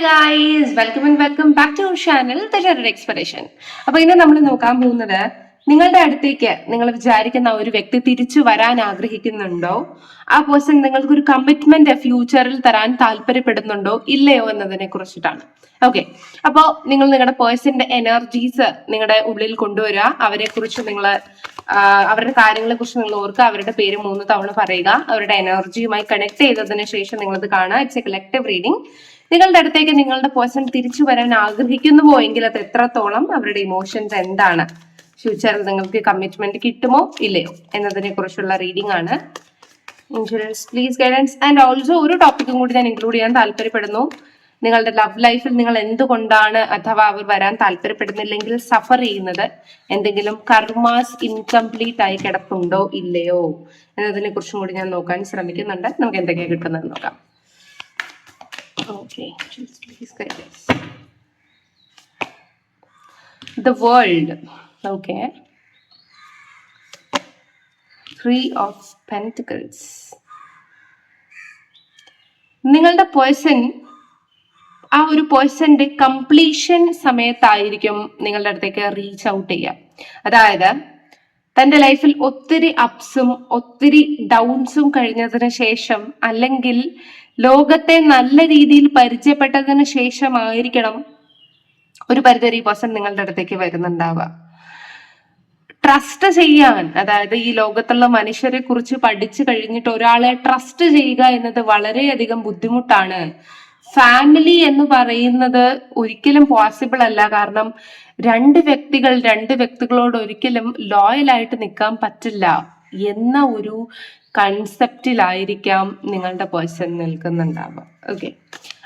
Guys welcome and welcome back to channel the expiration അപ്പൊ ഇന്ന് നമ്മൾ നോക്കാൻ പോകുന്നത് നിങ്ങളുടെ അടുത്തേക്ക് നിങ്ങൾ വിചാരിക്കുന്ന ഒരു വ്യക്തി തിരിച്ചു വരാൻ ആഗ്രഹിക്കുന്നുണ്ടോ? ആ പേഴ്സൺ നിങ്ങൾക്ക് ഒരു കമ്മിറ്റ്മെന്റ് ഫ്യൂച്ചറിൽ തരാൻ താല്പര്യപ്പെടുന്നുണ്ടോ? ഇല്ലയോ എന്നതിനെ കുറിച്ചിട്ടാണ്. ഓക്കെ അപ്പോ നിങ്ങൾ നിങ്ങളുടെ പേഴ്സന്റെ എനർജീസ് നിങ്ങളുടെ ഉള്ളിൽ കൊണ്ടുവരിക. അവരെ കുറിച്ച് നിങ്ങൾ അവരുടെ കാര്യങ്ങളെ കുറിച്ച് നിങ്ങൾ ഓർക്കുക. അവരുടെ പേര് മൂന്ന് തവണ പറയുക. അവരുടെ എനർജിയുമായി കണക്ട് ചെയ്തതിനു ശേഷം നിങ്ങളത് കാണുക. ഇറ്റ്സ് എ കളക്റ്റീവ് റീഡിംഗ് നിങ്ങളുടെ അടുത്തേക്ക് നിങ്ങളുടെ പേഴ്സൺ തിരിച്ചു വരാൻ ആഗ്രഹിക്കുന്നുവോ എങ്കിൽ അത് എത്രത്തോളം അവരുടെ ഇമോഷൻസ് എന്താണ്? ഫ്യൂച്ചറിൽ നിങ്ങൾക്ക് കമ്മിറ്റ്മെന്റ് കിട്ടുമോ? ഇല്ലയോ? എന്നതിനെ കുറിച്ചുള്ള റീഡിംഗ് ആണ്. Insurance please guidance and also ഒരു ടോപ്പിക്കും കൂടി ഞാൻ ഇൻക്ലൂഡ് ചെയ്യാൻ താല്പര്യപ്പെടുന്നു. നിങ്ങളുടെ ലവ് ലൈഫിൽ നിങ്ങൾ എന്തുകൊണ്ടാണ് അഥവാ അവർ വരാൻ താല്പര്യപ്പെടുന്നില്ലെങ്കിൽ സഫർ ചെയ്യുന്നത്? എന്തെങ്കിലും കർമാസ് ഇൻകംപ്ലീറ്റ് ആയി കിടപ്പുണ്ടോ? ഇല്ലയോ? എന്നതിനെ കുറിച്ചും കൂടി ഞാൻ നോക്കാൻ ശ്രമിക്കുന്നുണ്ട്. നമുക്ക് എന്തൊക്കെയാണ് കിട്ടുന്നത് നോക്കാം. Okay please this. the world. Okay. Three of pentacles. നിങ്ങളുടെ പേഴ്സൺ ആ ഒരു പേഴ്സന്റെ കംപ്ലീഷൻ സമയത്തായിരിക്കും നിങ്ങളുടെ അടുത്തേക്ക് റീച്ച് ഔട്ട് ചെയ്യുക. അതായത് തന്റെ ലൈഫിൽ ഒത്തിരി അപ്സും ഒത്തിരി ഡൗൺസും കഴിഞ്ഞതിന് ശേഷം അല്ലെങ്കിൽ ലോകത്തെ നല്ല രീതിയിൽ പരിചയപ്പെട്ടതിന് ശേഷമായിരിക്കണം ഒരു പരിധി പേഴ്സൺ നിങ്ങളുടെ അടുത്തേക്ക് വരുന്നുണ്ടാവുക. ട്രസ്റ്റ് ചെയ്യാൻ അതായത് ഈ ലോകത്തുള്ള മനുഷ്യരെ കുറിച്ച് പഠിച്ചു കഴിഞ്ഞിട്ട് ഒരാളെ ട്രസ്റ്റ് ചെയ്യുക എന്നത് വളരെയധികം ബുദ്ധിമുട്ടാണ്. ഫാമിലി എന്ന് പറയുന്നത് ഒരിക്കലും പോസിബിൾ അല്ല. കാരണം രണ്ട് വ്യക്തികൾ രണ്ട് വ്യക്തികളോട് ഒരിക്കലും ലോയൽ ആയിട്ട് നിൽക്കാൻ പറ്റില്ല. എന്ന ഒരു കൺസെപ്റ്റിലായിരിക്കാം നിങ്ങളുടെ പേഴ്സൺ നിൽക്കുന്നുണ്ടാവുക. ഓക്കെ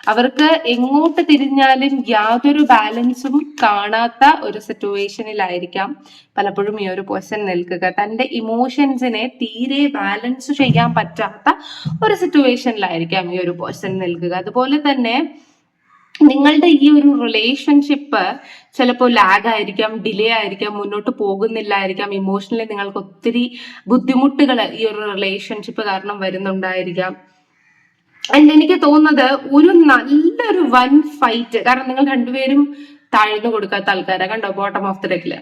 അവർക്ക് എങ്ങോട്ട് തിരിഞ്ഞാലും യാതൊരു ബാലൻസും കാണാത്ത ഒരു സിറ്റുവേഷനിലായിരിക്കാം പലപ്പോഴും ഈ ഒരു പേഴ്സൺ നിൽക്കുക. തന്റെ ഇമോഷൻസിനെ തീരെ ബാലൻസ് ചെയ്യാൻ പറ്റാത്ത ഒരു സിറ്റുവേഷനിലായിരിക്കാം ഈ ഒരു പേഴ്സൺ നിൽക്കുക. അതുപോലെ തന്നെ നിങ്ങളുടെ ഈ ഒരു റിലേഷൻഷിപ്പ് ചിലപ്പോൾ ലാഗ് ആയിരിക്കാം ഡിലേ ആയിരിക്കാം മുന്നോട്ട് പോകുന്നില്ലായിരിക്കാം ഇമോഷണലി നിങ്ങൾക്ക് ഒത്തിരി ബുദ്ധിമുട്ടുകൾ ഈ ഒരു റിലേഷൻഷിപ്പ് കാരണം വരുന്നുണ്ടായിരിക്കാം. ആൻഡ് എനിക്ക് തോന്നുന്നത് ഒരു നല്ലൊരു വൺ ഫൈറ്റ് കാരണം നിങ്ങൾ രണ്ടുപേരും താഴ്ന്നു കൊടുക്കാത്ത ആൾക്കാരാണ് കണ്ടോ ബോട്ടം ഓഫ് ദ ഡെക്കിൽ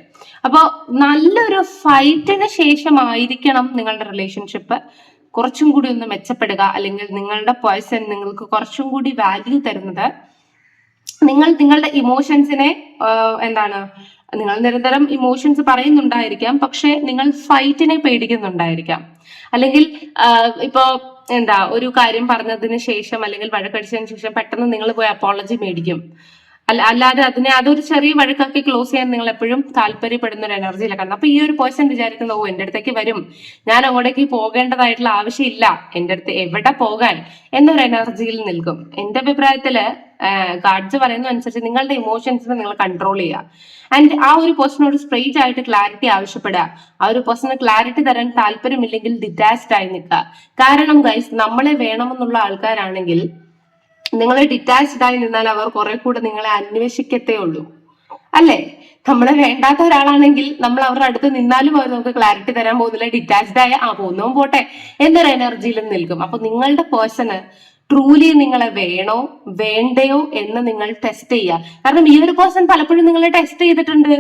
അപ്പൊ നല്ലൊരു ഫൈറ്റിന് ശേഷമായിരിക്കണം നിങ്ങളുടെ റിലേഷൻഷിപ്പ് കുറച്ചും കൂടി ഒന്ന് മെച്ചപ്പെടുക അല്ലെങ്കിൽ നിങ്ങളുടെ പേഴ്സൺ നിങ്ങൾക്ക് കുറച്ചും കൂടി വാല്യൂ തരുന്നത്. നിങ്ങൾ നിങ്ങളുടെ ഇമോഷൻസിനെ എന്താണ് നിങ്ങൾ നിരന്തരം ഇമോഷൻസ് പറയുന്നുണ്ടായിരിക്കാം പക്ഷെ നിങ്ങൾ ഫൈറ്റിനെ പേടിക്കുന്നുണ്ടായിരിക്കാം. അല്ലെങ്കിൽ ഇപ്പോ എന്താ ഒരു കാര്യം പറഞ്ഞതിന് ശേഷം അല്ലെങ്കിൽ വഴക്കടിച്ചതിന് ശേഷം പെട്ടെന്ന് നിങ്ങൾ പോയി അപ്പോളജി മേടിക്കും. അല്ല അല്ലാതെ അതിനെ അതൊരു ചെറിയ വഴക്കാക്കി ക്ലോസ് ചെയ്യാൻ നിങ്ങൾ എപ്പോഴും താല്പര്യപ്പെടുന്ന ഒരു എനർജിയിലാണ് കാരണം അപ്പൊ ഈ ഒരു പേഴ്സൺ വിചാരിക്കുന്നത് ഓ എന്റെ അടുത്തേക്ക് വരും. ഞാൻ അങ്ങോട്ടേക്ക് പോകേണ്ടതായിട്ടുള്ള ആവശ്യമില്ല. എന്റെ അടുത്ത് എവിടെ പോകാൻ? എന്നൊരു എനർജിയിൽ നിൽക്കും. എന്റെ അഭിപ്രായത്തിൽ ഗാഡ്സ് പറയുന്ന അനുസരിച്ച് നിങ്ങളുടെ ഇമോഷൻസിനെ നിങ്ങൾ കൺട്രോൾ ചെയ്യുക. ആൻഡ് ആ ഒരു പേഴ്സണോട് സ്ട്രെയിറ്റ് ആയിട്ട് ക്ലാരിറ്റി ആവശ്യപ്പെടുക. ആ ഒരു പേഴ്സണ് ക്ലാരിറ്റി തരാൻ താല്പര്യമില്ലെങ്കിൽ ഡിറ്റാച്ച്ഡ് ആയി നിൽക്കുക. കാരണം ഗൈസ് നമ്മളെ വേണമെന്നുള്ള ആൾക്കാരാണെങ്കിൽ നിങ്ങൾ ഡിറ്റാച്ച്ഡ് ആയി നിന്നാൽ അവർ കുറെ കൂടെ നിങ്ങളെ അന്വേഷിക്കത്തേ ഉള്ളൂ. അല്ലേ? നമ്മളെ വേണ്ടാത്ത ഒരാളാണെങ്കിൽ നമ്മൾ അവരുടെ അടുത്ത് നിന്നാലും അവർ നമുക്ക് ക്ലാരിറ്റി തരാൻ പോകുന്നില്ല. ഡിറ്റാച്ച്ഡ് ആയ ആ പോകുന്നവും പോട്ടെ. എന്നൊരു എനർജിയിലും നിൽക്കും. അപ്പൊ നിങ്ങളുടെ പേഴ്സണ് ട്രൂലി നിങ്ങളെ വേണോ വേണ്ടയോ എന്ന് നിങ്ങൾ ടെസ്റ്റ് ചെയ്യുക. കാരണം ഈ ഒരു പേഴ്സൺ പലപ്പോഴും നിങ്ങളെ ടെസ്റ്റ് ചെയ്തിട്ടുണ്ട്.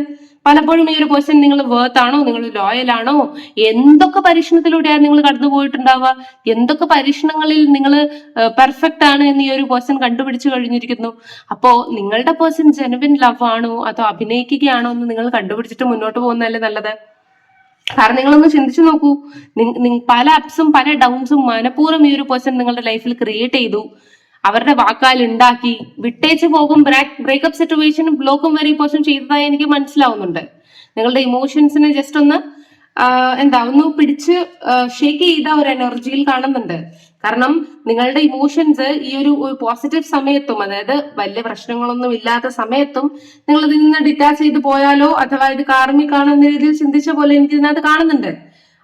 പലപ്പോഴും ഈ ഒരു പേഴ്സൺ നിങ്ങൾ വേർത്ത് ആണോ നിങ്ങൾ ലോയൽ ആണോ എന്തൊക്കെ പരീക്ഷണത്തിലൂടെയാണ് നിങ്ങൾ കടന്നു പോയിട്ടുണ്ടാവുക എന്തൊക്കെ പരീക്ഷണങ്ങളിൽ നിങ്ങൾ പെർഫെക്റ്റ് ആണ് എന്ന് ഈ ഒരു പേഴ്സൺ കണ്ടുപിടിച്ചു കഴിഞ്ഞിരിക്കുന്നു. അപ്പോ നിങ്ങളുടെ പേഴ്സൺ ജെനുവിൻ ലവ് ആണോ അതോ അഭിനയിക്കുകയാണോ എന്ന് നിങ്ങൾ കണ്ടുപിടിച്ചിട്ട് മുന്നോട്ട് പോകുന്നതല്ലേ നല്ലത്? കാരണം നിങ്ങളൊന്ന് ചിന്തിച്ചു നോക്കൂ. പല അപ്സും പല ഡൗൺസും മനഃപൂർവം ഈ ഒരു പേഴ്സൺ നിങ്ങളുടെ ലൈഫിൽ ക്രിയേറ്റ് ചെയ്തു. അവരുടെ വാക്കാൽ ഉണ്ടാക്കി. വിട്ടേച്ച് പോകും ബ്രേക്കപ്പ് സിറ്റുവേഷനും ബ്ലോക്കും വരെ ഈ പേഴ്സൺ ചെയ്തതായി എനിക്ക് മനസ്സിലാവുന്നുണ്ട്. നിങ്ങളുടെ ഇമോഷൻസിനെ ജസ്റ്റ് ഒന്ന് എന്താ ഒന്ന് പിടിച്ച് ഷേക്ക് ചെയ്ത ഒരു എനർജിയിൽ കാണുന്നുണ്ട്. കാരണം നിങ്ങളുടെ ഇമോഷൻസ് ഈ ഒരു പോസിറ്റീവ് സമയത്തും അതായത് വലിയ പ്രശ്നങ്ങളൊന്നും ഇല്ലാത്ത സമയത്തും നിങ്ങൾ ഇതിൽ നിന്ന് ഡിറ്റാച്ച് ചെയ്ത് പോയാലോ അഥവാ ഇത് കാർമിക് എന്ന രീതിയിൽ ചിന്തിച്ച പോലെ എനിക്ക് ഇതിനകത്ത് കാണുന്നുണ്ട്.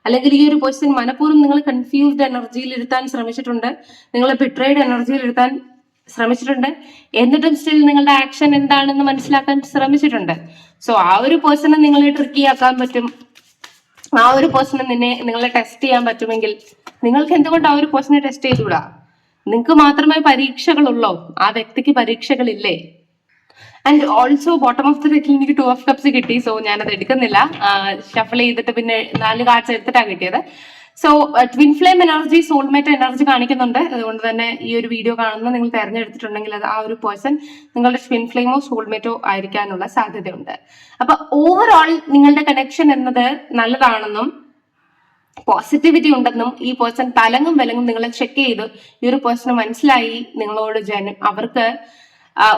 അല്ലെങ്കിൽ ഈ ഒരു പേഴ്സൺ മനഃപൂർവം നിങ്ങൾ കൺഫ്യൂസ്ഡ് എനർജിയിൽ ഇരുത്താൻ ശ്രമിച്ചിട്ടുണ്ട്. നിങ്ങൾ ബിട്രേഡ് എനർജിയിൽ ഇരുത്താൻ ശ്രമിച്ചിട്ടുണ്ട്. എന്നിട്ടും സ്റ്റിൽ നിങ്ങളുടെ ആക്ഷൻ എന്താണെന്ന് മനസ്സിലാക്കാൻ ശ്രമിച്ചിട്ടുണ്ട്. സോ ആ ഒരു പേഴ്സണെ നിങ്ങളെ ട്രിക്കി ആക്കാൻ പറ്റും. ആ ഒരു പേഴ്സണെ നിന്നെ നിങ്ങളെ ടെസ്റ്റ് ചെയ്യാൻ പറ്റുമെങ്കിൽ നിങ്ങൾക്ക് എന്തുകൊണ്ട് ആ ഒരു പേഴ്സണെ ടെസ്റ്റ് ചെയ്തുകൂടാ? നിങ്ങൾക്ക് മാത്രമേ പരീക്ഷകളുള്ളോ. ആ വ്യക്തിക്ക് പരീക്ഷകളില്ലേ? And also bottom of the ഡെക്കിൽ എനിക്ക് ടു ഓഫ് കപ്സ് കിട്ടി സോ ഞാനത് എടുക്കുന്നില്ല. ഷഫിൾ ചെയ്തിട്ട് പിന്നെ നാല് കാർഡ്സ് എടുത്തിട്ടാണ് കിട്ടിയത്. So twin flame energy soulmate energy കാണിക്കുന്നുണ്ട്. അതുകൊണ്ട് തന്നെ ഈ ഒരു വീഡിയോ കാണുന്ന നിങ്ങൾ തെരഞ്ഞെടുത്തിട്ടുണ്ടെങ്കിൽ അത് ആ ഒരു പേഴ്സൺ നിങ്ങളുടെ ട്വിൻ ഫ്ലെയിമോ സോൾമേറ്റോ ആയിരിക്കാനുള്ള സാധ്യതയുണ്ട്. അപ്പൊ ഓവറോൾ നിങ്ങളുടെ കണക്ഷൻ എന്നത് നല്ലതാണെന്നും പോസിറ്റിവിറ്റി ഉണ്ടെന്നും ഈ പേഴ്സൺ തലങ്ങും വിലങ്ങും നിങ്ങളെ ചെക്ക് ചെയ്ത് ഈ ഒരു പേഴ്സണ് മനസ്സിലായി നിങ്ങളോട് ജന അവർക്ക്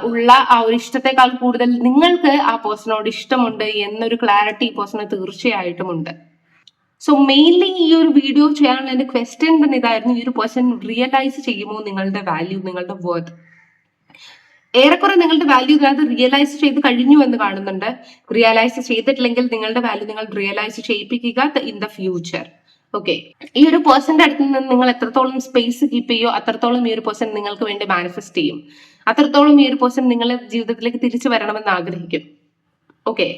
ഉള്ള ആ ഒരു ഇഷ്ടത്തെക്കാൾ കൂടുതൽ നിങ്ങൾക്ക് ആ പേഴ്സണോട് ഇഷ്ടമുണ്ട് എന്നൊരു ക്ലാരിറ്റി ഈ പേഴ്സണ് തീർച്ചയായിട്ടും ഉണ്ട് സോ മെയിൻലി ഈ ഒരു വീഡിയോ ചെയ്യാനുള്ള എന്റെ ക്വസ്റ്റ്യൻ തന്നെ ഇതായിരുന്നു. ഈ ഒരു പേഴ്സൺ റിയലൈസ് ചെയ്യുമോ നിങ്ങളുടെ വാല്യൂ നിങ്ങളുടെ വേർത്ത് ഏറെക്കുറെ നിങ്ങളുടെ വാല്യൂ ഇതിനകത്ത് റിയലൈസ് ചെയ്ത് കഴിഞ്ഞു എന്ന് കാണുന്നുണ്ട്. റിയലൈസ് ചെയ്തിട്ടില്ലെങ്കിൽ നിങ്ങളുടെ വാല്യൂ നിങ്ങൾ റിയലൈസ് ചെയ്യിപ്പിക്കുക ഇൻ ദ ഫ്യൂച്ചർ ഓക്കെ ഈ ഒരു പേഴ്സന്റെ അടുത്ത് നിന്ന് നിങ്ങൾ എത്രത്തോളം സ്പേസ് കീപ്പ് ചെയ്യോ അത്രത്തോളം ഈ ഒരു പേഴ്സൺ നിങ്ങൾക്ക് വേണ്ടി മാനിഫെസ്റ്റ് ചെയ്യും. അത്രത്തോളം ഈ ഒരു പേഴ്സൺ നിങ്ങളുടെ ജീവിതത്തിലേക്ക് തിരിച്ചു വരണമെന്ന് ആഗ്രഹിക്കും. ഓക്കെ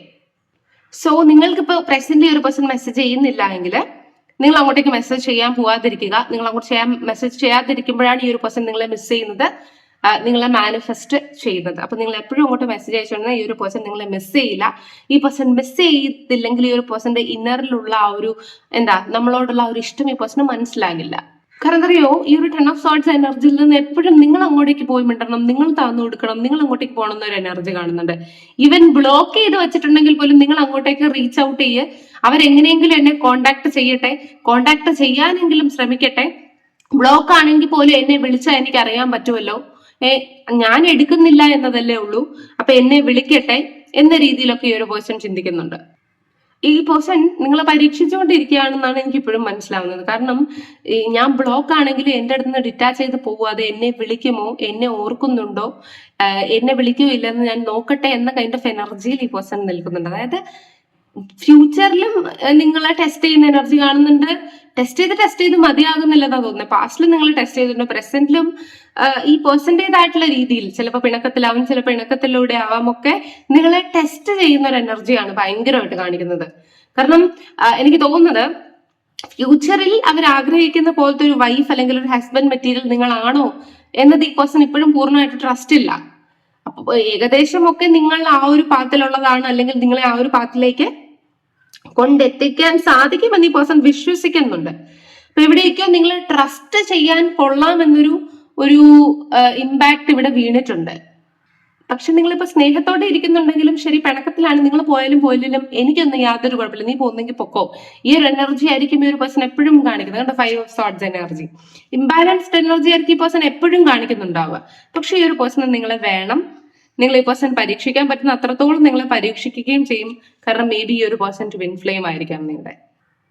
സോ നിങ്ങൾക്കിപ്പോൾ പ്രസന്റ് ഒരു പേഴ്സൺ മെസ്സേജ് ചെയ്യുന്നില്ല എങ്കിൽ നിങ്ങൾ അങ്ങോട്ടേക്ക് മെസ്സേജ് ചെയ്യാൻ പോവാതിരിക്കുക. നിങ്ങൾ അങ്ങോട്ട് ചെയ്യാൻ മെസ്സേജ് ചെയ്യാതിരിക്കുമ്പോഴാണ് ഈ ഒരു പേഴ്സൺ നിങ്ങളെ മിസ് ചെയ്യുന്നത്. നിങ്ങളെ മാനിഫെസ്റ്റ് ചെയ്യുന്നത്. അപ്പൊ നിങ്ങൾ എപ്പോഴും അങ്ങോട്ട് മെസ്സേജ് അയച്ചുകൊണ്ടാൽ ഈ ഒരു പേഴ്സൺ നിങ്ങളെ മിസ് ചെയ്യില്ല. ഈ പേഴ്സൺ മിസ് ചെയ്തില്ലെങ്കിൽ ഈ ഒരു പേഴ്സന്റെ ഇന്നറിലുള്ള ആ ഒരു എന്താ നമ്മളോടുള്ള ആ ഒരു ഇഷ്ടം ഈ പേഴ്സണ് മനസ്സിലാകില്ല. കാരണം അറിയോ? ഈ ഒരു ടെൺ ഓഫ് സോട്ട്സ് എനർജിയിൽ നിന്ന് എപ്പോഴും നിങ്ങൾ അങ്ങോട്ടേക്ക് പോയി മിണ്ടണം നിങ്ങൾ താന്നു കൊടുക്കണം നിങ്ങൾ അങ്ങോട്ടേക്ക് പോകണം എന്നൊരു എനർജി കാണുന്നുണ്ട്. ഈവൻ ബ്ലോക്ക് ചെയ്ത് വെച്ചിട്ടുണ്ടെങ്കിൽ പോലും നിങ്ങൾ അങ്ങോട്ടേക്ക് റീച്ച് ഔട്ട് ചെയ്യ്. അവരെങ്ങനെയെങ്കിലും എന്നെ കോണ്ടാക്ട് ചെയ്യട്ടെ. കോണ്ടാക്ട് ചെയ്യാനെങ്കിലും ശ്രമിക്കട്ടെ. ബ്ലോക്ക് ആണെങ്കിൽ പോലും എന്നെ വിളിച്ചാൽ എനിക്ക് അറിയാൻ പറ്റുമല്ലോ. ഏ ഞാൻ എടുക്കുന്നില്ല എന്നതല്ലേ ഉള്ളൂ. അപ്പൊ എന്നെ വിളിക്കട്ടെ എന്ന രീതിയിലൊക്കെ ഈ ഒരു പേഴ്സൺ ചിന്തിക്കുന്നുണ്ട്. ഈ പേഴ്സൺ നിങ്ങളെ പരീക്ഷിച്ചുകൊണ്ടിരിക്കുകയാണെന്നാണ് എനിക്ക് ഇപ്പോഴും മനസ്സിലാവുന്നത്. കാരണം ഞാൻ ബ്ലോക്ക് ആണെങ്കിൽ എന്റെ അടുത്ത് നിന്ന് ഡിറ്റാച്ച് ചെയ്ത് പോവാതെ എന്നെ വിളിക്കുമോ? എന്നെ ഓർക്കുന്നുണ്ടോ? എന്നെ വിളിക്കുമോ ഇല്ലെന്ന് ഞാൻ നോക്കട്ടെ എന്ന കൈൻഡ് ഓഫ് എനർജിയിൽ ഈ പേഴ്സൺ നിൽക്കുന്നുണ്ട്. അതായത് ഫ്യൂച്ചറിലും നിങ്ങൾ ടെസ്റ്റ് ചെയ്യുന്ന എനർജി കാണുന്നുണ്ട്. ടെസ്റ്റ് ചെയ്ത് ടെസ്റ്റ് ചെയ്ത് മതിയാകുന്നില്ലെന്നാ തോന്നുന്നത് പാസ്റ്റിലും നിങ്ങൾ ടെസ്റ്റ് ചെയ്തിട്ടുണ്ട്. പ്രസന്റിലും ഈ പേഴ്സന്റേതായിട്ടുള്ള രീതിയിൽ ചിലപ്പോൾ പിണക്കത്തിലാവും ചിലപ്പോൾ പിണക്കത്തിലൂടെ ആവാം ഒക്കെ നിങ്ങളെ ടെസ്റ്റ് ചെയ്യുന്ന ഒരു എനർജിയാണ് ഭയങ്കരമായിട്ട് കാണിക്കുന്നത്. കാരണം എനിക്ക് തോന്നുന്നത് ഫ്യൂച്ചറിൽ അവർ ആഗ്രഹിക്കുന്ന പോലത്തെ ഒരു വൈഫ് അല്ലെങ്കിൽ ഒരു ഹസ്ബൻഡ് മെറ്റീരിയൽ നിങ്ങളാണോ എന്നത് ഈ പേഴ്സൺ ഇപ്പോഴും പൂർണമായിട്ട് ട്രസ്റ്റ് ഇല്ല. അപ്പൊ ഏകദേശം ഒക്കെ നിങ്ങൾ ആ ഒരു പാത്തിലുള്ളതാണ് അല്ലെങ്കിൽ നിങ്ങളെ ആ ഒരു പാത്തിലേക്ക് കൊണ്ടെത്തിക്കാൻ സാധിക്കുമെന്ന് ഈ പേഴ്സൺ വിശ്വസിക്കുന്നുണ്ട്. അപ്പൊ എവിടെയൊക്കെയോ നിങ്ങൾ ട്രസ്റ്റ് ചെയ്യാൻ കൊള്ളാമെന്നൊരു ഒരു ഇമ്പാക്ട് ഇവിടെ വീണിട്ടുണ്ട്. പക്ഷെ നിങ്ങളിപ്പോ സ്നേഹത്തോടെ ഇരിക്കുന്നുണ്ടെങ്കിലും ശരി പിണക്കത്തിലാണ് നിങ്ങൾ പോയാലും പോയാലും എനിക്കൊന്നും യാതൊരു കുഴപ്പമില്ല. നീ പോകുന്നെങ്കിൽ പൊക്കോ. ഈ ഒരു എനർജി ആയിരിക്കും ഈ ഒരു പേഴ്സൺ എപ്പോഴും കാണിക്കുന്നത്. കണ്ടോ? Five of swords energy imbalanced energy ആയിരിക്കും ഈ പേഴ്സൺ എപ്പോഴും കാണിക്കുന്നുണ്ടാവുക. പക്ഷെ ഈ ഒരു പേഴ്സൺ നിങ്ങളെ വേണം. നിങ്ങൾ ഈ പേഴ്സൺ പരീക്ഷിക്കാൻ പറ്റുന്ന അത്രത്തോളം നിങ്ങളെ പരീക്ഷിക്കുകയും ചെയ്യും. കാരണം മേ ബി ഈ ഒരു പേഴ്സൺ ട്വിൻ ഫ്ലെയിം ആയിരിക്കാം നിങ്ങളുടെ.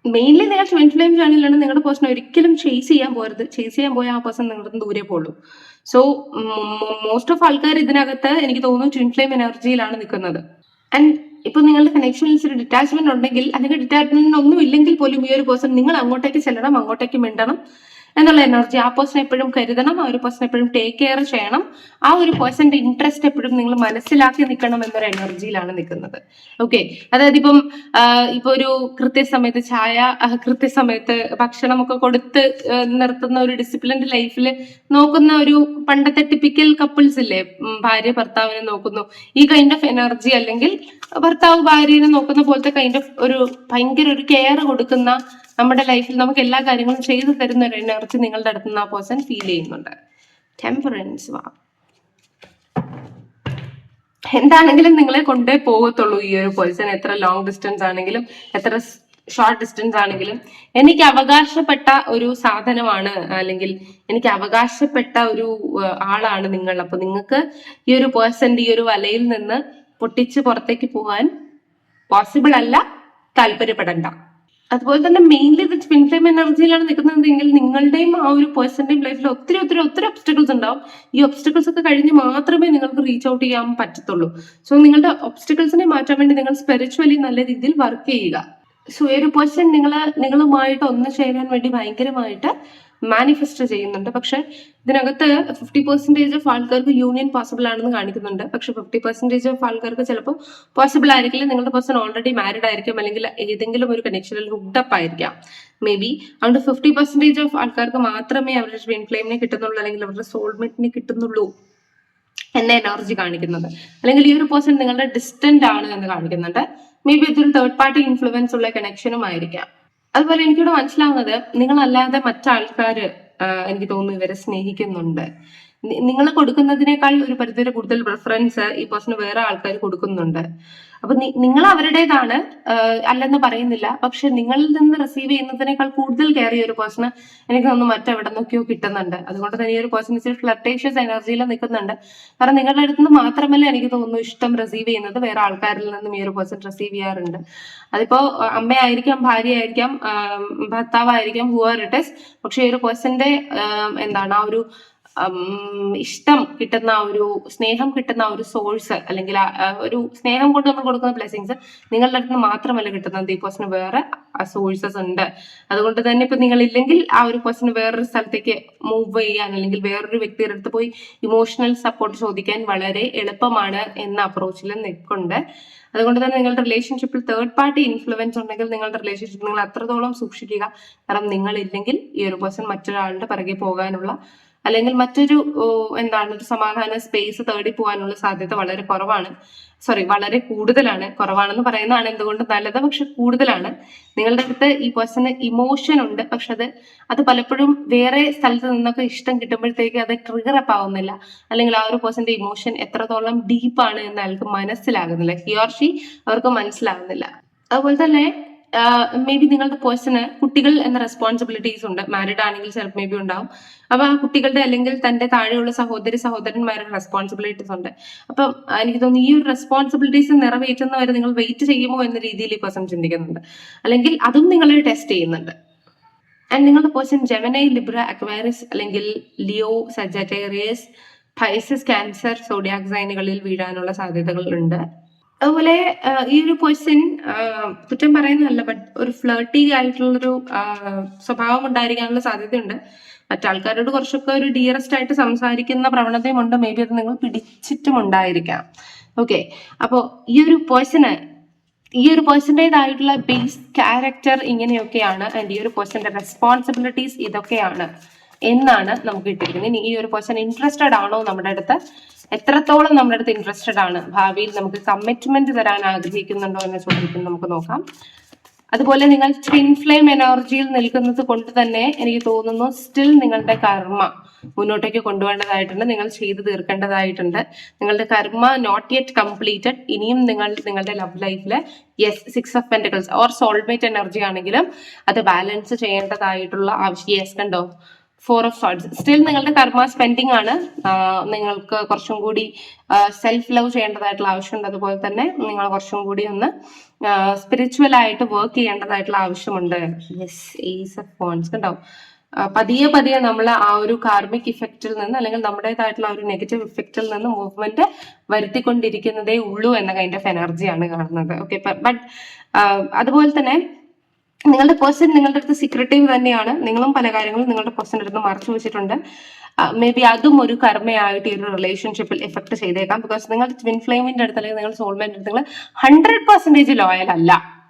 മെയിൻലി നിങ്ങൾ ട്വിൻ ഫ്ലെയിം ചാനലിലാണ് നിങ്ങളുടെ പേഴ്സൺ ഒരിക്കലും ചേസ് ചെയ്യാൻ പോരുത് ചേസ് ചെയ്യാൻ പോയാൽ ആ പേഴ്സൺ നിങ്ങളുടെ ദൂരെ പോകുള്ളൂ സോ മോസ്റ്റ് ഓഫ് ആൾക്കാർ ഇതിനകത്ത് എനിക്ക് തോന്നുന്നു ട്വിൻ ഫ്ലെയിം എനർജിയിലാണ് നിൽക്കുന്നത്. ആൻഡ് ഇപ്പൊ നിങ്ങളുടെ കണക്ഷനിൽ ഒരു ഡിറ്റാച്ച്മെന്റ് ഉണ്ടെങ്കിൽ അല്ലെങ്കിൽ ഡിറ്റാച്ച്മെന്റ് ഒന്നും ഇല്ലെങ്കിൽ പോലും ഈ ഒരു പേഴ്സൺ നിങ്ങൾ അങ്ങോട്ടേക്ക് ചെല്ലണം അങ്ങോട്ടേക്ക് മിണ്ടണം. എന്നുള്ള എനർജി ആ പേഴ്സൺ എപ്പോഴും കരുതണം ആ ഒരു പേഴ്സൺ എപ്പോഴും ടേക്ക് കെയർ ചെയ്യണം. ആ ഒരു പേഴ്സന്റെ ഇൻട്രസ്റ്റ് എപ്പോഴും നിങ്ങൾ മനസ്സിലാക്കി നിൽക്കണം എന്നൊരു എനർജിയിലാണ് നിൽക്കുന്നത്. ഓക്കെ അതായത് ഇപ്പം ഇപ്പൊ ഒരു കൃത്യസമയത്ത് ചായ കൃത്യസമയത്ത് ഭക്ഷണമൊക്കെ കൊടുത്ത് നിർത്തുന്ന ഒരു ഡിസിപ്ലിൻഡ് ലൈഫിൽ നോക്കുന്ന ഒരു പണ്ടത്തെ ടിപ്പിക്കൽ കപ്പിൾസ് ഇല്ലേ? ഭാര്യ ഭർത്താവിനെ നോക്കുന്നു. ഈ കൈൻഡ് ഓഫ് എനർജി അല്ലെങ്കിൽ ഭർത്താവ് ഭാര്യനെ നോക്കുന്ന പോലത്തെ കൈൻഡ് ഓഫ് ഒരു ഭയങ്കര ഒരു കെയർ കൊടുക്കുന്ന നമ്മുടെ ലൈഫിൽ നമുക്ക് എല്ലാ കാര്യങ്ങളും ചെയ്തു തരുന്ന ഒരു എനർജി നിങ്ങളുടെ അടുത്ത് ആ പേഴ്സൺ ഫീൽ ചെയ്യുന്നുണ്ട്. ടെമ്പറൻസ് വാ. എന്താണെങ്കിലും നിങ്ങളെ കൊണ്ടേ പോകത്തുള്ളൂ ഈ ഒരു പേഴ്സൺ എത്ര ലോങ് ഡിസ്റ്റൻസ് ആണെങ്കിലും എത്ര ഷോർട്ട് ഡിസ്റ്റൻസ് ആണെങ്കിലും. എനിക്ക് അവകാശപ്പെട്ട ഒരു സാധനമാണ് അല്ലെങ്കിൽ എനിക്ക് അവകാശപ്പെട്ട ഒരു ആളാണ് നിങ്ങൾ. അപ്പൊ നിങ്ങൾക്ക് ഈ ഒരു പേഴ്സന്റെ ഈ ഒരു വലയിൽ നിന്ന് പൊട്ടിച്ച് പുറത്തേക്ക് പോകാൻ പോസിബിൾ അല്ല താല്പര്യപ്പെടണ്ട. അതുപോലെ തന്നെ മെയിൻലി ഇത് ട്വിൻ ഫ്ലെയിം എനർജിയിലാണ് നിൽക്കുന്നതെങ്കിൽ നിങ്ങളുടെയും ആ ഒരു പേഴ്സന്റെയും ലൈഫിൽ ഒത്തിരി ഒത്തിരി ഒത്തിരി ഒബ്സ്റ്റക്കിൾസ് ഉണ്ടാവും. ഈ ഒബ്സ്റ്റക്കിൾസ് ഒക്കെ കഴിഞ്ഞ് മാത്രമേ നിങ്ങൾക്ക് റീച്ച് ഔട്ട് ചെയ്യാൻ പറ്റത്തുള്ളൂ. സോ നിങ്ങളുടെ ഒബ്സ്റ്റക്കിൾസിനെ മാറ്റാൻ വേണ്ടി നിങ്ങൾ സ്പിരിച്വലി നല്ല രീതിയിൽ വർക്ക് ചെയ്യുക. സോ ഈ ഒരു പേഴ്സൺ നിങ്ങൾ നിങ്ങളുമായിട്ട് ഒന്ന് ചേരാൻ വേണ്ടി ഭയങ്കരമായിട്ട് മാനിഫെസ്റ്റ് ചെയ്യുന്നുണ്ട്. പക്ഷെ ഇതിനകത്ത് ഫിഫ്റ്റി പെർസെന്റേജ് ഓഫ് ആൾക്കാർക്ക് യൂണിയൻ പോസിബിൾ ആണെന്ന് കാണിക്കുന്നുണ്ട്. പക്ഷെ ഫിഫ്റ്റി പെർസെന്റേജ് ഓഫ് ആൾക്കാർക്ക് ചിലപ്പോൾ പോസിബിൾ ആയിരിക്കില്ല. നിങ്ങളുടെ പേഴ്സൺ ഓൾറെഡി മാരിഡ് ആയിരിക്കും. അല്ലെങ്കിൽ ഏതെങ്കിലും ഒരു കണക്ഷനിൽ ഹുക്ഡപ്പ് ആയിരിക്കാം. മേ ബി അതുകൊണ്ട് ഫിഫ്റ്റി പെർസെന്റേജ് ഓഫ് ആൾക്കാർക്ക് മാത്രമേ അവരുടെ ട്വിൻ ഫ്ലെയിമിനെ കിട്ടുന്നുള്ളൂ. അല്ലെങ്കിൽ അവരുടെ സോൾമേറ്റിനെ കിട്ടുന്നുള്ളൂ എന്ന എനർജി കാണിക്കുന്നത്. അല്ലെങ്കിൽ ഈ ഒരു പേഴ്സൺ നിങ്ങളുടെ ഡിസ്റ്റന്റ് ആണ് എന്ന് കാണിക്കുന്നുണ്ട്. മേ ബി ഇതൊരു തേർഡ് പാർട്ടി ഇൻഫ്ലുവൻസ് ഉള്ള കണക്ഷനും ആയിരിക്കാം. അതുപോലെ എനിക്കിവിടെ മനസ്സിലാവുന്നത് നിങ്ങളല്ലാതെ മറ്റാൾക്കാര് ആഹ് എനിക്ക് തോന്നുന്നു ഇവരെ സ്നേഹിക്കുന്നുണ്ട്. നിങ്ങൾ കൊടുക്കുന്നതിനേക്കാൾ ഒരു പരിധിവരെ കൂടുതൽ പ്രിഫറൻസ് ഈ പേഴ്സൺ വേറെ ആൾക്കാർ കൊടുക്കുന്നുണ്ട്. അപ്പൊ നിങ്ങൾ അവരുടേതാണ് അല്ലെന്ന് പറയുന്നില്ല. പക്ഷെ നിങ്ങളിൽ നിന്ന് റിസീവ് ചെയ്യുന്നതിനേക്കാൾ കൂടുതൽ കെയർ ഈ ഒരു പേഴ്സണ് എനിക്ക് തോന്നുന്നു മറ്റെവിടെ നിന്നൊക്കെയോ കിട്ടുന്നുണ്ട്. അതുകൊണ്ട് തന്നെ ഈ ഒരു പേഴ്സൺ ഇച്ചിരി ഫ്ലട്ടേഷ്യസ് എനർജിയിൽ നിൽക്കുന്നുണ്ട്. കാരണം നിങ്ങളുടെ അടുത്ത് നിന്ന് മാത്രമല്ല എനിക്ക് തോന്നുന്നു ഇഷ്ടം റിസീവ് ചെയ്യുന്നത്. വേറെ ആൾക്കാരിൽ നിന്നും ഈ ഒരു പേഴ്സൺ റിസീവ് ചെയ്യാറുണ്ട്. അതിപ്പോ അമ്മയായിരിക്കാം ഭാര്യയായിരിക്കാം ഭർത്താവായിരിക്കാം ഹുവർ ഇറ്റ് പക്ഷെ ഈ ഒരു പേഴ്സന്റെ എന്താണ് ആ ഒരു ഇഷ്ടം കിട്ടുന്ന ഒരു സ്നേഹം കിട്ടുന്ന ഒരു സോഴ്സ് അല്ലെങ്കിൽ ഒരു സ്നേഹം കൊണ്ട് നമ്മൾ കൊടുക്കുന്ന ബ്ലെസ്സിങ്സ് നിങ്ങളുടെ അടുത്ത് മാത്രമല്ല കിട്ടുന്നത്. ഈ പേഴ്സണ് വേറെ സോഴ്സസ് ഉണ്ട്. അതുകൊണ്ട് തന്നെ ഇപ്പൊ നിങ്ങൾ ഇല്ലെങ്കിൽ ആ ഒരു പേഴ്സൺ വേറൊരു സ്ഥലത്തേക്ക് മൂവ് ചെയ്യാൻ അല്ലെങ്കിൽ വേറൊരു വ്യക്തിയുടെ അടുത്ത് പോയി ഇമോഷണൽ സപ്പോർട്ട് ചോദിക്കാൻ വളരെ എളുപ്പമാണ് എന്ന അപ്രോച്ചിൽ നിൽക്കുന്നുണ്ട് അതുകൊണ്ട് തന്നെ നിങ്ങളുടെ റിലേഷൻഷിപ്പിൽ തേർഡ് പാർട്ടി ഇൻഫ്ലുവൻസ് ഉണ്ടെങ്കിൽ നിങ്ങളുടെ റിലേഷൻഷിപ്പ് നിങ്ങൾ അത്രത്തോളം സൂക്ഷിക്കുക. കാരണം നിങ്ങൾ ഇല്ലെങ്കിൽ ഈ ഒരു പേഴ്സൺ മറ്റൊരാളുടെ പിറകെ പോകാനുള്ള അല്ലെങ്കിൽ മറ്റൊരു എന്താണ് ഒരു സമാധാന സ്പേസ് തേടി പോകാനുള്ള സാധ്യത വളരെ കുറവാണ്. സോറി വളരെ കൂടുതലാണ്. കുറവാണെന്ന് പറയുന്നതാണ് എന്തുകൊണ്ട് നല്ലത്? പക്ഷെ കൂടുതലാണ്. നിങ്ങളുടെ അടുത്ത് ഈ പേഴ്സണ് ഇമോഷൻ ഉണ്ട്. പക്ഷെ അത് അത് പലപ്പോഴും വേറെ സ്ഥലത്ത് നിന്നൊക്കെ ഇഷ്ടം കിട്ടുമ്പോഴത്തേക്ക് അത് ട്രിഗർ അപ്പ് ആവുന്നില്ല. അല്ലെങ്കിൽ ആ ഒരു പേഴ്സന്റെ ഇമോഷൻ എത്രത്തോളം ഡീപ്പാണ് എന്ന് അയാൾക്ക് മനസ്സിലാകുന്നില്ല. ഹിയോർഷി അവർക്ക് മനസ്സിലാകുന്നില്ല. അതുപോലെ തന്നെ മേ ബി നിങ്ങളുടെ പേഴ്സണ് കുട്ടികൾ എന്ന റെസ്പോൺസിബിലിറ്റീസ് ഉണ്ട്. മാരിഡ് ആണെങ്കിൽ ചിലപ്പോൾ മേ ബി ഉണ്ടാവും. അപ്പൊ ആ കുട്ടികളുടെ അല്ലെങ്കിൽ തന്റെ താഴെയുള്ള സഹോദരി സഹോദരന്മാരുടെ റെസ്പോൺസിബിലിറ്റീസ് ഉണ്ട്. അപ്പം എനിക്ക് തോന്നുന്നു ഈ ഒരു റെസ്പോൺസിബിലിറ്റീസ് നിറവേറ്റുന്ന വരെ നിങ്ങൾ വെയിറ്റ് ചെയ്യുമോ എന്ന രീതിയിൽ ഈ പേഴ്സൺ ചിന്തിക്കുന്നുണ്ട്. അല്ലെങ്കിൽ അതും നിങ്ങളെ ടെസ്റ്റ് ചെയ്യുന്നുണ്ട്. ആൻഡ് നിങ്ങളുടെ പേഴ്സൺ ജെവനൈ ലിബ്ര അക്വയറിസ് അല്ലെങ്കിൽ Leo Sagittarius Pisces cancer zodiac സൈനുകളിൽ വീഴാനുള്ള സാധ്യതകളുണ്ട് അതുപോലെ ഈ ഒരു പേഴ്സൺ കുറ്റം പറയുന്നതല്ല ബട്ട് ഒരു ഫ്ലേർട്ടി ആയിട്ടുള്ളൊരു സ്വഭാവം ഉണ്ടായിരിക്കാനുള്ള സാധ്യതയുണ്ട്. മറ്റാൾക്കാരോട് കുറച്ചൊക്കെ ഒരു ഡിയറസ്റ്റ് ആയിട്ട് സംസാരിക്കുന്ന പ്രവണതയുമുണ്ട് മേ ബി അത് നിങ്ങൾ പിടിച്ചിട്ടും ഉണ്ടായിരിക്കാം. ഓക്കെ അപ്പോ ഈ ഒരു പേഴ്സണ് ഈ ഒരു പേഴ്സന്റേതായിട്ടുള്ള ബേസ് ക്യാരക്ടർ ഇങ്ങനെയൊക്കെയാണ് ആൻഡ് ഈ ഒരു പേഴ്സന്റെ റെസ്പോൺസിബിലിറ്റീസ് ഇതൊക്കെയാണ്. എന്നാണ് നമുക്ക് കിട്ടിയിരിക്കുന്നത്. ഈ ഒരു പേഴ്സൺ ഇൻട്രസ്റ്റഡ് ആണോ നമ്മുടെ അടുത്ത്? എത്രത്തോളം നമ്മുടെ അടുത്ത് ഇൻട്രസ്റ്റഡ് ആണ്? ഭാവിയിൽ നമുക്ക് കമ്മിറ്റ്മെന്റ് തരാൻ ആഗ്രഹിക്കുന്നുണ്ടോ എന്ന ചോദിക്കുന്നത് നമുക്ക് നോക്കാം. അതുപോലെ നിങ്ങൾ ട്വിൻ ഫ്ലെയിം എനർജിയിൽ നിൽക്കുന്നത് കൊണ്ട് തന്നെ എനിക്ക് തോന്നുന്നു സ്റ്റിൽ നിങ്ങളുടെ കർമ്മ മുന്നോട്ടേക്ക് കൊണ്ടുപോകേണ്ടതായിട്ടുണ്ട്. നിങ്ങൾ ചെയ്തു തീർക്കേണ്ടതായിട്ടുണ്ട്. നിങ്ങളുടെ കർമ്മ നോട്ട് യെറ്റ് കംപ്ലീറ്റഡ് ഇനിയും നിങ്ങൾ നിങ്ങളുടെ ലവ് ലൈഫിൽ yes six of pentacles or soulmate energy ആണെങ്കിലും അത് ബാലൻസ് ചെയ്യേണ്ടതായിട്ടുള്ള ആവശ്യം യെസ് കണ്ടോ? ഫോർ ഓഫ് സോൾസ് സ്റ്റിൽ നിങ്ങളുടെ കർമ്മ സ്പെൻഡിങ് ആണ്. നിങ്ങൾക്ക് കുറച്ചും കൂടി സെൽഫ് ലവ് ചെയ്യേണ്ടതായിട്ടുള്ള ആവശ്യമുണ്ട് അതുപോലെ തന്നെ നിങ്ങൾ കുറച്ചും കൂടി ഒന്ന് സ്പിരിച്വൽ ആയിട്ട് വർക്ക് ചെയ്യേണ്ടതായിട്ടുള്ള ആവശ്യമുണ്ട്. യെസ് ഏസ് ഓഫ് ഫോൺസ് കണ്ടോ? പതിയെ പതിയെ നമ്മൾ ആ ഒരു കാർമിക് ഇഫക്റ്റിൽ നിന്ന് അല്ലെങ്കിൽ നമ്മുടേതായിട്ടുള്ള ഒരു നെഗറ്റീവ് ഇഫക്റ്റിൽ നിന്ന് മൂവ്മെന്റ് വരുത്തിക്കൊണ്ടിരിക്കുന്നതേ ഉള്ളൂ എന്ന കൈൻഡ് ഓഫ് എനർജിയാണ് കാണുന്നത്. ഓക്കെ ബട്ട് അതുപോലെ തന്നെ നിങ്ങളുടെ പേഴ്സൺ നിങ്ങളുടെ അടുത്ത് സീക്രട്ടീവ് തന്നെയാണ്. നിങ്ങളും പല കാര്യങ്ങളും നിങ്ങളുടെ പേഴ്സണിന്റെ അടുത്ത് മറച്ചു വെച്ചിട്ടുണ്ട്. മേ ബി അതും ഒരു കർമ്മയായിട്ട് ഈ ഒരു റിലേഷൻഷിപ്പിൽ എഫക്ട് ചെയ്തേക്കാം. ബിക്കോസ് നിങ്ങളുടെ ട്വിൻ ഫ്ലെയിമിന്റെ അടുത്ത് അല്ലെങ്കിൽ നിങ്ങളുടെ സോൾമേറ്റിന്റെ അടുത്ത് നിങ്ങൾ ഹൺഡ്രഡ് പെർസെന്റേജ് ലോയൽ അല്ല.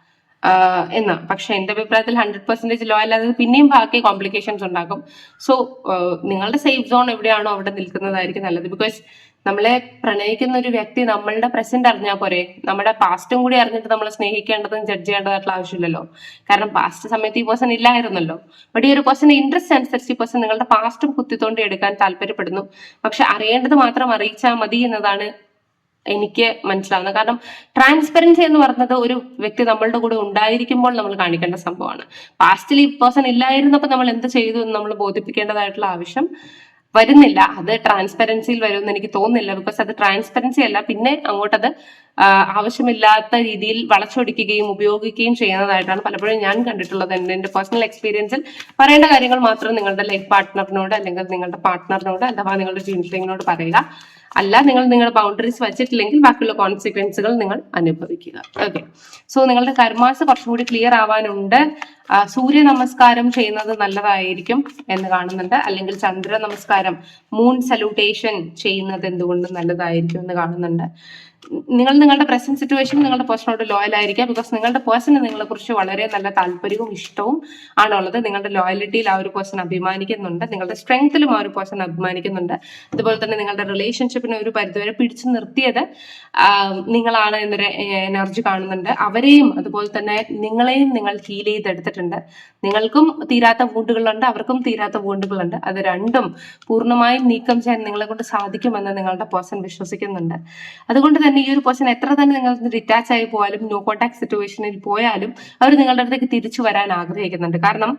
എന്ന്. പക്ഷെ എന്റെ അഭിപ്രായത്തിൽ ഹൺഡ്രഡ് പെർസെന്റേജ് ലോയൽ അത് പിന്നെയും ബാക്കി കോംപ്ലിക്കേഷൻസ് ഉണ്ടാക്കും. സോ നിങ്ങളുടെ സേഫ് സോൺ എവിടെയാണോ അവിടെ നിൽക്കുന്നതായിരിക്കും നല്ലത്. ബിക്കോസ് നമ്മളെ പ്രണയിക്കുന്ന ഒരു വ്യക്തി നമ്മളുടെ പ്രസന്റ് അറിഞ്ഞാൽ പോരെ. നമ്മുടെ പാസ്റ്റും കൂടി അറിഞ്ഞിട്ട് നമ്മളെ സ്നേഹിക്കേണ്ടതും ജഡ്ജ് ചെയ്യേണ്ടതായിട്ടുള്ള ആവശ്യമില്ലല്ലോ. കാരണം പാസ്റ്റ് സമയത്ത് ഈ പേഴ്സൺ ഇല്ലായിരുന്നല്ലോ. ബട്ട് ഈ ഒരു പേഴ്സൺ ഇൻട്രസ്റ്റ് അനുസരിച്ച് ഈ പേഴ്സൺ നിങ്ങളുടെ പാസ്റ്റും കുത്തിത്തോണ്ടി എടുക്കാൻ താല്പര്യപ്പെടുന്നു. പക്ഷെ അറിയേണ്ടത് മാത്രം അറിയിച്ചാൽ മതി എന്നതാണ് എനിക്ക് മനസ്സിലാവുന്നത്. കാരണം ട്രാൻസ്പെറൻസി എന്ന് പറയുന്നത് ഒരു വ്യക്തി നമ്മളുടെ കൂടെ ഉണ്ടായിരിക്കുമ്പോൾ നമ്മൾ കാണിക്കേണ്ട സംഭവമാണ്. പാസ്റ്റിൽ ഈ പേഴ്സൺ ഇല്ലായിരുന്നപ്പോൾ നമ്മൾ എന്ത് ചെയ്തു എന്ന് നമ്മൾ ബോധിപ്പിക്കേണ്ടതായിട്ടുള്ള ആവശ്യം വരുന്നില്ല. അത് ട്രാൻസ്പെറൻസിയിൽ വരുമെന്ന് എനിക്ക് തോന്നുന്നില്ല. ബിക്കോസ് അത് ട്രാൻസ്പെറൻസി അല്ല. പിന്നെ അങ്ങോട്ടത് ആവശ്യമില്ലാത്ത രീതിയിൽ വളച്ചൊടിക്കുകയും ഉപയോഗിക്കുകയും ചെയ്യുന്നതായിട്ടാണ് പലപ്പോഴും ഞാൻ കണ്ടിട്ടുള്ളത്. എന്റെ പേഴ്സണൽ എക്സ്പീരിയൻസിൽ പറയേണ്ട കാര്യങ്ങൾ മാത്രം നിങ്ങളുടെ ലൈഫ് പാർട്ട്ണറിനോട് അല്ലെങ്കിൽ നിങ്ങളുടെ പാർട്ട്ണറിനോട് അഥവാ നിങ്ങളുടെ ജീവിതത്തിനോട് പറയുക. അല്ല നിങ്ങൾ നിങ്ങളുടെ ബൗണ്ടറീസ് വെച്ചിട്ടില്ലെങ്കിൽ ബാക്കിയുള്ള കോൺസിക്വൻസുകൾ നിങ്ങൾ അനുഭവിക്കുക. ഓക്കെ സോ നിങ്ങളുടെ കർമാസ് കുറച്ചും കൂടി ക്ലിയർ ആവാനുണ്ട് സൂര്യ നമസ്കാരം ചെയ്യുന്നത് നല്ലതായിരിക്കും എന്ന് കാണുന്നുണ്ട്. അല്ലെങ്കിൽ ചന്ദ്ര നമസ്കാരം മൂൺ സല്യൂട്ടേഷൻ ചെയ്യുന്നത് എന്തുകൊണ്ടും നല്ലതായിരിക്കും എന്ന് കാണുന്നുണ്ട്. നിങ്ങൾ നിങ്ങളുടെ പ്രസന്റ് സിറ്റുവേഷൻ നിങ്ങളുടെ പേഴ്സണോട് ലോയൽ ആയിരിക്കാം. ബിക്കോസ് നിങ്ങളുടെ പേഴ്സണ് നിങ്ങളെ കുറിച്ച് വളരെ നല്ല താല്പര്യവും ഇഷ്ടവും ആണുള്ളത്. നിങ്ങളുടെ ലോയലിറ്റിയിൽ ആ ഒരു പേഴ്സൺ അഭിമാനിക്കുന്നുണ്ട്. നിങ്ങളുടെ സ്ട്രെങ്ത്തിലും ആ ഒരു പേഴ്സൺ അഭിമാനിക്കുന്നുണ്ട്. അതുപോലെ തന്നെ നിങ്ങളുടെ റിലേഷൻഷിപ്പിനെ ഒരു പരിധിവരെ പിടിച്ചു നിർത്തിയത് നിങ്ങളാണ് എന്നൊരു എനർജി കാണുന്നുണ്ട്. അവരെയും അതുപോലെ തന്നെ നിങ്ങളെയും നിങ്ങൾ ഹീൽ ചെയ്തെടുത്തിട്ടുണ്ട്. നിങ്ങൾക്കും തീരാത്ത വൂണ്ടുകളുണ്ട് അവർക്കും തീരാത്ത വൂണ്ടുകളുണ്ട് അത് രണ്ടും പൂർണമായും നീക്കം ചെയ്യാൻ നിങ്ങളെ കൊണ്ട് സാധിക്കുമെന്ന് നിങ്ങളുടെ പേഴ്സൺ വിശ്വസിക്കുന്നുണ്ട്. അതുകൊണ്ട് തന്നെ ഈ ഒരു പേഴ്സൺ എത്ര തന്നെ നിങ്ങൾ ഡിറ്റാച്ച് ആയി പോയാലും നോ കോൺടാക്ട് സിറ്റുവേഷനിൽ പോയാലും അവർ നിങ്ങളുടെ അടുത്തേക്ക് തിരിച്ചു വരാൻ ആഗ്രഹിക്കുന്നുണ്ട്. കാരണം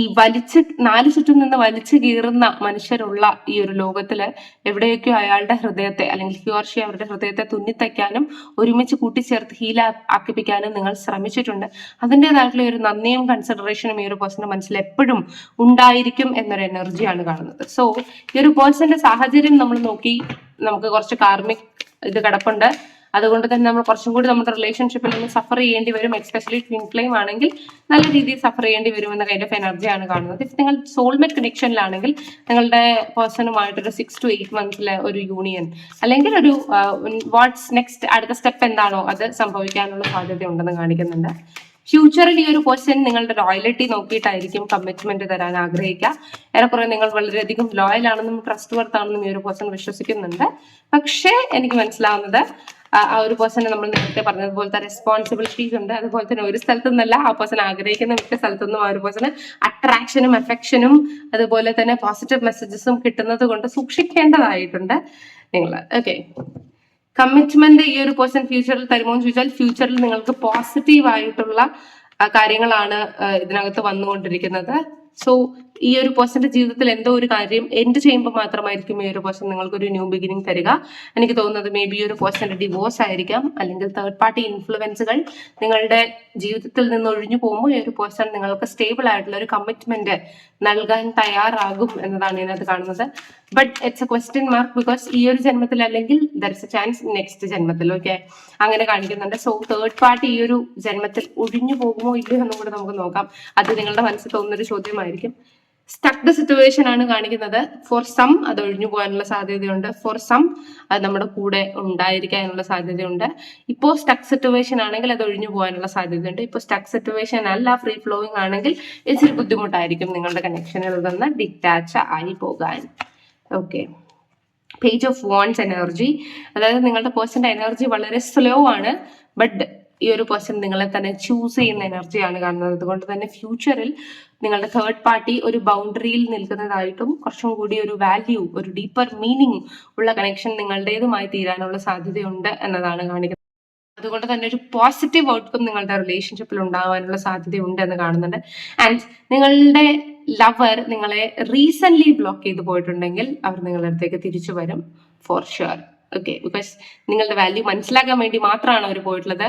ഈ വലിച്ച് നാല് ചുറ്റും നിന്ന് വലിച്ചു കീറുന്ന മനുഷ്യരുള്ള ഈ ഒരു ലോകത്തിൽ എവിടെയൊക്കെയോ അയാളുടെ ഹൃദയത്തെ അല്ലെങ്കിൽ ഹ്യോർഷി അവരുടെ ഹൃദയത്തെ തുന്നിത്തയ്ക്കാനും ഒരുമിച്ച് കൂട്ടിച്ചേർത്ത് ഹീല ആക്കിപ്പിക്കാനും നിങ്ങൾ ശ്രമിച്ചിട്ടുണ്ട്. അതിന്റെതായിട്ടുള്ള ഒരു നന്ദിയും കൺസിഡറേഷനും ഈ ഒരു പേഴ്സന്റെ മനസ്സിൽ എപ്പോഴും ഉണ്ടായിരിക്കും എന്നൊരു എനർജിയാണ് കാണുന്നത്. സോ ഈ ഒരു പേഴ്സന്റെ സാഹചര്യം നമ്മൾ നോക്കി നമുക്ക് കുറച്ച് കാർമിക് ഇത് കിടപ്പുണ്ട്. അതുകൊണ്ട് തന്നെ നമ്മൾ കുറച്ചും കൂടി നമ്മുടെ റിലേഷൻഷിപ്പിൽ നിന്ന് സഫർ ചെയ്യേണ്ടി വരും എക്സ്പെഷ്യലി ട്വിൻ ഫ്ലെയിം ആണെങ്കിൽ നല്ല രീതിയിൽ സഫർ ചെയ്യേണ്ടി വരും എന്ന കൈൻഡ് ഓഫ് എനർജിയാണ് കാണുന്നത്. ഇഫ് നിങ്ങൾ സോൾമേറ്റ് കണക്ഷനിലാണെങ്കിൽ നിങ്ങളുടെ പേഴ്സണുമായിട്ടൊരു സിക്സ് ടു എയ്റ്റ് മന്ത്സിലെ ഒരു യൂണിയൻ അല്ലെങ്കിൽ ഒരു വാട്ട്സ് നെക്സ്റ്റ് അടുത്ത സ്റ്റെപ്പ് എന്താണോ അത് സംഭവിക്കാനുള്ള സാധ്യത ഉണ്ടെന്ന് കാണിക്കുന്നുണ്ട്. ഫ്യൂച്ചറിൽ ഈ ഒരു പേഴ്സൺ നിങ്ങളുടെ ലോയലിറ്റി നോക്കിയിട്ടായിരിക്കും കമ്മിറ്റ്മെന്റ് തരാൻ ആഗ്രഹിക്കുക. ഏറെക്കുറെ നിങ്ങൾ വളരെയധികം ലോയൽ ആണെന്നും ട്രസ്റ്റ് വർത്താണെന്നും ഈ ഒരു പേഴ്സൺ വിശ്വസിക്കുന്നുണ്ട്. പക്ഷേ എനിക്ക് മനസ്സിലാവുന്നത് ആ ഒരു പേഴ്സണ് നമ്മൾ നേരത്തെ പറഞ്ഞതുപോലത്തെ റെസ്പോൺസിബിലിറ്റീസ് ഉണ്ട്. അതുപോലെ തന്നെ ഒരു സ്ഥലത്തു നിന്നല്ല ആ പേഴ്സൺ ആഗ്രഹിക്കുന്ന മിക്ക സ്ഥലത്തു നിന്നും ആ ഒരു പേഴ്സണ് അട്രാക്ഷനും അഫെക്ഷനും അതുപോലെ തന്നെ പോസിറ്റീവ് മെസ്സേജസും കിട്ടുന്നത് കൊണ്ട് സൂക്ഷിക്കേണ്ടതായിട്ടുണ്ട്. നിങ്ങൾ ഓക്കെ കമ്മിറ്റ്മെന്റ് ഈ ഒരു പേഴ്സൺ ഫ്യൂച്ചറിൽ തരുമോ എന്ന് ചോദിച്ചാൽ ഫ്യൂച്ചറിൽ നിങ്ങൾക്ക് പോസിറ്റീവ് ആയിട്ടുള്ള കാര്യങ്ങളാണ് ഇതിനകത്ത് വന്നുകൊണ്ടിരിക്കുന്നത്. സോ ഈ ഒരു പേഴ്സന്റെ ജീവിതത്തിൽ എന്തോ ഒരു കാര്യം എൻഡ് ചെയ്യുമ്പോൾ മാത്രമായിരിക്കും ഈ ഒരു പേഴ്സൺ നിങ്ങൾക്ക് ഒരു ന്യൂ ബിഗിനിങ് തരിക. എനിക്ക് തോന്നുന്നത് മേ ബി ഒരു പേഴ്സന്റെ ഡിവോഴ്സ് ആയിരിക്കാം. അല്ലെങ്കിൽ തേർഡ് പാർട്ടി ഇൻഫ്ലുവൻസുകൾ നിങ്ങളുടെ ജീവിതത്തിൽ നിന്ന് ഒഴിഞ്ഞു പോകുമ്പോൾ ഈ ഒരു പേഴ്സൺ നിങ്ങൾക്ക് സ്റ്റേബിൾ ആയിട്ടുള്ള ഒരു കമ്മിറ്റ്മെന്റ് നൽകാൻ തയ്യാറാകും എന്നതാണ് ഇതിനകത്ത് കാണുന്നത്. But it's a question mark because ഈ ഒരു ജന്മത്തിൽ അല്ലെങ്കിൽ there is a chance next ജന്മത്തിൽ ഓക്കെ അങ്ങനെ കാണിക്കുന്നുണ്ട്. സോ തേർഡ് പാർട്ടി ഈ ഒരു ജന്മത്തിൽ ഒഴിഞ്ഞു പോകുമോ ഇല്ലയോ എന്നും കൂടെ നമുക്ക് നോക്കാം. അത് നിങ്ങളുടെ മനസ്സിൽ തോന്നുന്ന ഒരു ചോദ്യമായിരിക്കും. സ്റ്റക്ഡ് സിറ്റുവേഷൻ ആണ് കാണിക്കുന്നത്. ഫോർ സം അത് ഒഴിഞ്ഞു പോകാനുള്ള സാധ്യതയുണ്ട്. ഫോർ സം അത് നമ്മുടെ കൂടെ ഉണ്ടായിരിക്കാനുള്ള സാധ്യതയുണ്ട്. ഇപ്പോൾ സ്റ്റക്ക് സിറ്റുവേഷൻ ആണെങ്കിൽ അത് ഒഴിഞ്ഞു പോകാനുള്ള സാധ്യതയുണ്ട്. ഇപ്പോൾ സ്റ്റക്ക് സിറ്റുവേഷൻ അല്ല ഫ്രീ ഫ്ലോയിങ് ആണെങ്കിൽ ഇച്ചിരി ബുദ്ധിമുട്ടായിരിക്കും നിങ്ങളുടെ കണക്ഷനിൽ നിന്ന് ഡിറ്റാച്ച് ആയി പോകാൻ. Okay page of wands energy അതായത് നിങ്ങളുടെ പേഴ്സന്റെ എനർജി വളരെ സ്ലോ ആണ്. ബട്ട് ഈ ഒരു പേഴ്സൺ നിങ്ങളെ തന്നെ ചൂസ് ചെയ്യുന്ന എനർജിയാണ് കാണുന്നത്. അതുകൊണ്ട് തന്നെ ഫ്യൂച്ചറിൽ നിങ്ങളുടെ തേർഡ് പാർട്ടി ഒരു ബൗണ്ടറിയിൽ നിൽക്കുന്നതായിട്ടും കുറച്ചും കൂടി ഒരു വാല്യൂ ഒരു ഡീപ്പർ മീനിങ് ഉള്ള കണക്ഷൻ നിങ്ങളുടേതുമായി തീരാനുള്ള സാധ്യതയുണ്ട് എന്നതാണ് കാണിക്കുന്നത്. അതുകൊണ്ട് തന്നെ ഒരു പോസിറ്റീവ് ഔട്ട്കം നിങ്ങളുടെ റിലേഷൻഷിപ്പിൽ ഉണ്ടാവാനുള്ള സാധ്യതയുണ്ട് എന്ന് കാണുന്നുണ്ട്. ആൻഡ് നിങ്ങളുടെ ലവർ നിങ്ങളെ റീസെന്റ് ബ്ലോക്ക് ചെയ്ത് പോയിട്ടുണ്ടെങ്കിൽ അവർ നിങ്ങളുടെ അടുത്തേക്ക് തിരിച്ചു വരും ഫോർ ഷുവർ ഓക്കെ ബിക്കോസ് നിങ്ങളുടെ വാല്യൂ മനസ്സിലാക്കാൻ വേണ്ടി മാത്രമാണ് അവർ പോയിട്ടുള്ളത്.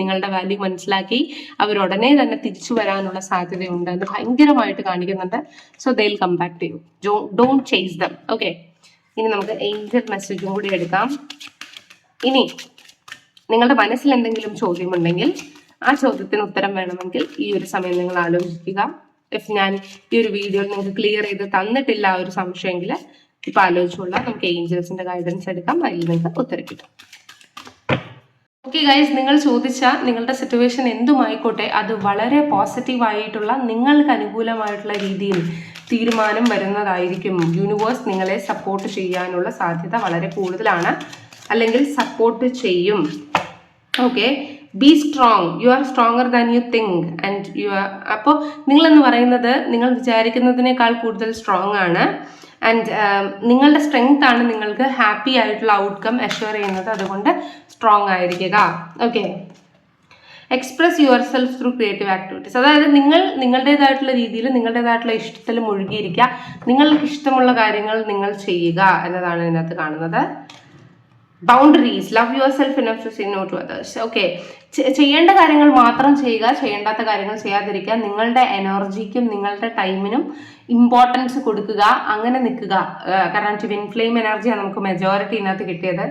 നിങ്ങളുടെ വാല്യൂ മനസ്സിലാക്കി അവർ ഉടനെ തന്നെ തിരിച്ചു വരാനുള്ള സാധ്യതയുണ്ട് എന്ന് ഭയങ്കരമായിട്ട് കാണിക്കുന്നുണ്ട്. So they come back to you don't chase them okay ഇനി നമുക്ക് ഏഞ്ചൽ മെസ്സേജും കൂടി എടുക്കാം. ഇനി നിങ്ങളുടെ മനസ്സിൽ എന്തെങ്കിലും ചോദ്യമുണ്ടെങ്കിൽ ആ ചോദ്യത്തിന് ഉത്തരം വേണമെങ്കിൽ ഈ ഒരു സമയം നിങ്ങൾ ആലോചിക്കുക. ഇഫ് ഞാൻ ഈ ഒരു വീഡിയോയിൽ നിങ്ങൾക്ക് ക്ലിയർ ചെയ്ത് തന്നിട്ടില്ല ആ ഒരു സംശയമെങ്കിൽ ഇപ്പൊ ആലോചിച്ചുള്ള നമുക്ക് ഏഞ്ചൽസിന്റെ ഗൈഡൻസ് എടുക്കാം. അതിൽ നിങ്ങൾക്ക് ഉത്തരം കിട്ടും. ഓക്കെ ഗൈസ് നിങ്ങൾ ചോദിച്ച നിങ്ങളുടെ സിറ്റുവേഷൻ എന്തുമായിക്കോട്ടെ അത് വളരെ പോസിറ്റീവ് ആയിട്ടുള്ള നിങ്ങൾക്ക് അനുകൂലമായിട്ടുള്ള രീതിയിൽ തീരുമാനം വരുന്നതായിരിക്കും. യൂണിവേഴ്സ് നിങ്ങളെ സപ്പോർട്ട് ചെയ്യാനുള്ള സാധ്യത വളരെ കൂടുതലാണ്. അല്ലെങ്കിൽ സപ്പോർട്ട് ചെയ്യും. Okay be strong you are stronger than you think and you are അപ്പോൾ നിങ്ങളെന്ന് പറയുന്നത് നിങ്ങൾ വിചാരിക്കുന്നതിനേക്കാൾ കൂടുതൽ സ്ട്രോങ് ആണ്. ആൻഡ് നിങ്ങളുടെ സ്ട്രെങ്ത് ആണ് നിങ്ങൾക്ക് ഹാപ്പി ആയിട്ടുള്ള ഔട്ട്കം അഷ്യൂർ ചെയ്യുന്നത്. അതുകൊണ്ട് സ്ട്രോങ് ആയിരിക്കുക. Okay express yourself through creative activities അതായത് നിങ്ങൾ നിങ്ങളുടേതായിട്ടുള്ള രീതിയിൽ നിങ്ങളുടേതായിട്ടുള്ള ഇഷ്ടത്തിൽ മുഴുകിയിരിക്കുക. നിങ്ങൾക്ക് ഇഷ്ടമുള്ള കാര്യങ്ങൾ നിങ്ങൾ ചെയ്യുക എന്നതാണ് ഇതിനകത്ത് കാണുന്നത്. Boundaries love yourself enough to say no to others okay ചെയ്യേണ്ട കാര്യങ്ങൾ മാത്രം ചെയ്യുക ചെയ്യേണ്ടാത്ത കാര്യങ്ങൾ ചെയ്യാതിരിക്കുക. നിങ്ങളുടെ എനർജിക്കും നിങ്ങളുടെ ടൈമിനും ഇമ്പോർട്ടൻസ് കൊടുക്കുക അങ്ങനെ നിൽക്കുക. കാരണം ട്വിൻ ഫ്ലെയിം എനർജിയാണ് നമുക്ക് മെജോറിറ്റി ഇതിനകത്ത് കിട്ടിയത്.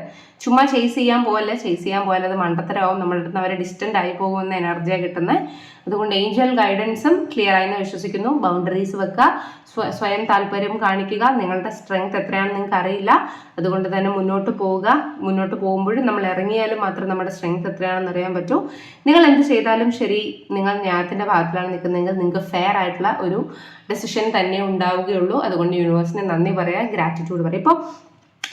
ചുമ്മാ ചേസ് ചെയ്യാൻ പോകല്ല ചേസ് ചെയ്യാൻ പോകല്ല അത് മണ്ടത്തരമാവും. നമ്മളുടെ അടുത്ത് അവരെ ഡിസ്റ്റന്റ് ആയി പോകുന്ന എനർജിയാണ് കിട്ടുന്നത് അതുകൊണ്ട് ഏഞ്ചൽ ഗൈഡൻസും ക്ലിയർ ആയെന്ന് വിശ്വസിക്കുന്നു. ബൗണ്ടറീസ് വെക്കുക. സ്വയം താല്പര്യം കാണിക്കുക. നിങ്ങളുടെ സ്ട്രെങ്ത് എത്രയാണെന്ന് നിങ്ങൾക്ക് അറിയില്ല. അതുകൊണ്ട് തന്നെ മുന്നോട്ട് പോവുക. മുന്നോട്ട് പോകുമ്പോഴും നമ്മൾ ഇറങ്ങിയാലും മാത്രം നമ്മുടെ സ്ട്രെങ്ത് എത്രയാണെന്ന് അറിയാൻ പറ്റൂ. നിങ്ങൾ എന്ത് ചെയ്താലും ശരി. നിങ്ങൾ ന്യായത്തിന്റെ ഭാഗത്തിലാണ് നിൽക്കുന്നതെങ്കിൽ നിങ്ങൾക്ക് ഫെയർ ആയിട്ടുള്ള ഒരു ഡെസിഷൻ തന്നെ ഉണ്ടാവുകയുള്ളൂ. അതുകൊണ്ട് യൂണിവേഴ്സിന് നന്ദി പറയാം ഗ്രാറ്റിറ്റ്യൂഡ് പറയാം ഇപ്പോൾ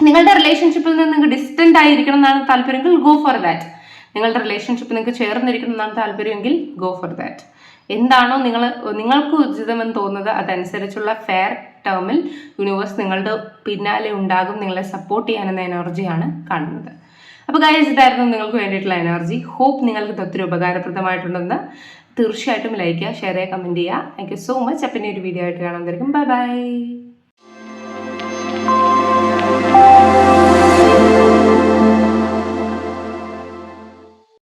നിങ്ങളുടെ റിലേഷൻഷിപ്പിൽ നിന്ന് നിങ്ങൾക്ക് ഡിസ്റ്റന്റ് ആയിരിക്കണം എന്നാണ് താല്പര്യമെങ്കിൽ ഗോ ഫോർ ദാറ്റ് നിങ്ങളുടെ റിലേഷൻഷിപ്പ് നിങ്ങൾക്ക് ചേർന്നിരിക്കണം എന്നാണ് താല്പര്യമെങ്കിൽ ഗോ ഫോർ ദാറ്റ് എന്താണോ നിങ്ങൾ നിങ്ങൾക്ക് ഉചിതമെന്ന് തോന്നുന്നത് അതനുസരിച്ചുള്ള ഫെയർ ടേമിൽ യൂണിവേഴ്സ് നിങ്ങളുടെ പിന്നാലെ ഉണ്ടാകും നിങ്ങളെ സപ്പോർട്ട് ചെയ്യാനെന്ന എനർജിയാണ് കാണുന്നത്. അപ്പോൾ ഗൈസ് ഇതായിരുന്നു നിങ്ങൾക്ക് വേണ്ടിയിട്ടുള്ള എനർജി ഹോപ്പ് നിങ്ങൾക്ക് ഒത്തിരി ഉപകാരപ്രദമായിട്ടുണ്ടെന്ന് തീർച്ചയായിട്ടും ലൈക്ക് ചെയ്യുക ഷെയർ ചെയ്യുക കമന്റ് ചെയ്യുക. താങ്ക് യു സോ മച്ച് അപ്പം ഇനി ഒരു വീഡിയോ ആയിട്ട് കാണാൻ ബൈ ബൈ